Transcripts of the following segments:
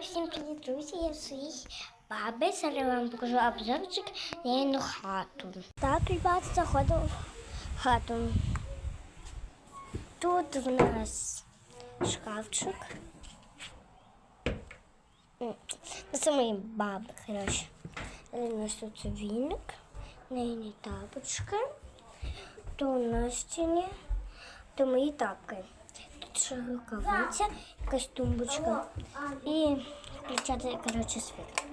Всім привіт, друзі! Я своїй баби. Зараз вам покажу обзорчик на її хату. Так, ребята, заходимо в хату. Тут в нас шкафчик. Це мої баби, коротше. У нас тут віник, неї тапочки. То у нас стіні, то мої тапки. Рукавиця, якась тумбочка. І включати, коротше, світло.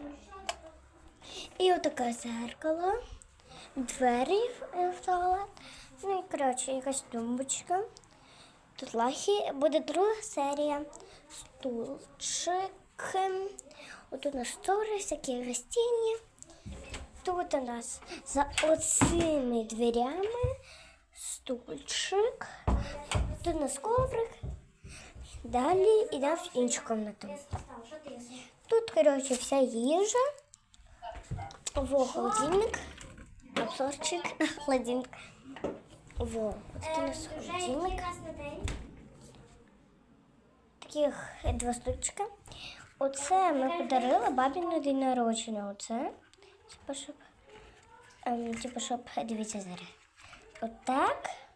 І отаке зеркало, двері в туалет. Ну і коротше, якась тумбочка. Тут лахи. Буде друга серія. Стульчики. Отут у нас стори, всякі растіння. Тут у нас за оцими дверями стульчик. Тут у нас коврик. Далі йдемо в іншу кімнату. Тут, коротше, вся їжа. Во, холодильник. Обзорчик. Холодильник. Во, такий у нас холодильник. Таких два стульчика. Оце ми подарили бабі на день народження. Оце. Типа, щоб, ем, типа, щоб, дивіться зараз. Отак. Типа,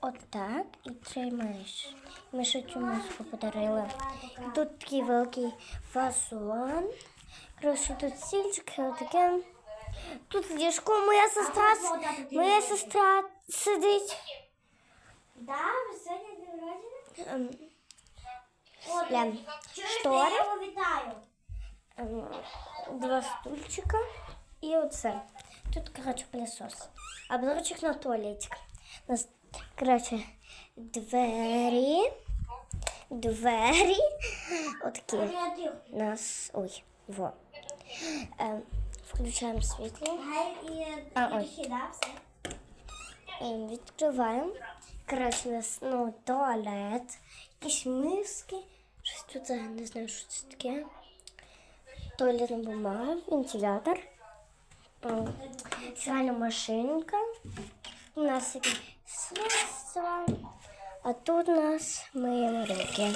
отак. І тримаєш. Ми ще цю маску подарили. І тут такий великий фасон. Коротше, тут стільчики, отаке. Тут ліжко моя сестра, с- моя сестра сидить. Да, ви сьогодні день народження? Ем, О, Прям чуєте, штори. я його вітаю. ем, два стульчика і оце. Тут, коротше, пилосос. Обзорчик на туалетик. Коротше, двері. Двері. Отакі. Нас. Ой, во. Ем, включаємо світло. А, ой. все? Ем, Відкриваємо. Коротше, у нас ну, туалет, якісь миски. Щось тут я не знаю, що це таке. Туалетна бумага, вентилятор. Стиральна машинка. У нас средства. А тут у нас миємо руки.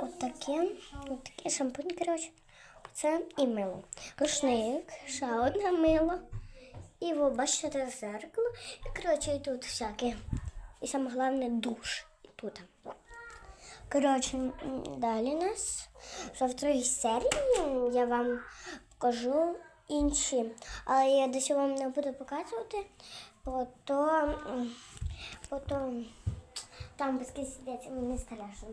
Отаке. Отаке шампунь, коротше. Це і мило. Рушник, ще одне мило. І ви бачите зеркало. І коротше, і тут всяке. І саме головне душ. І тут. Коротше, далі нас. Вже в другій серії я вам покажу інші. Але я десь вам не буду показувати, бо то, м, бо то там без сидеть, мені страшно.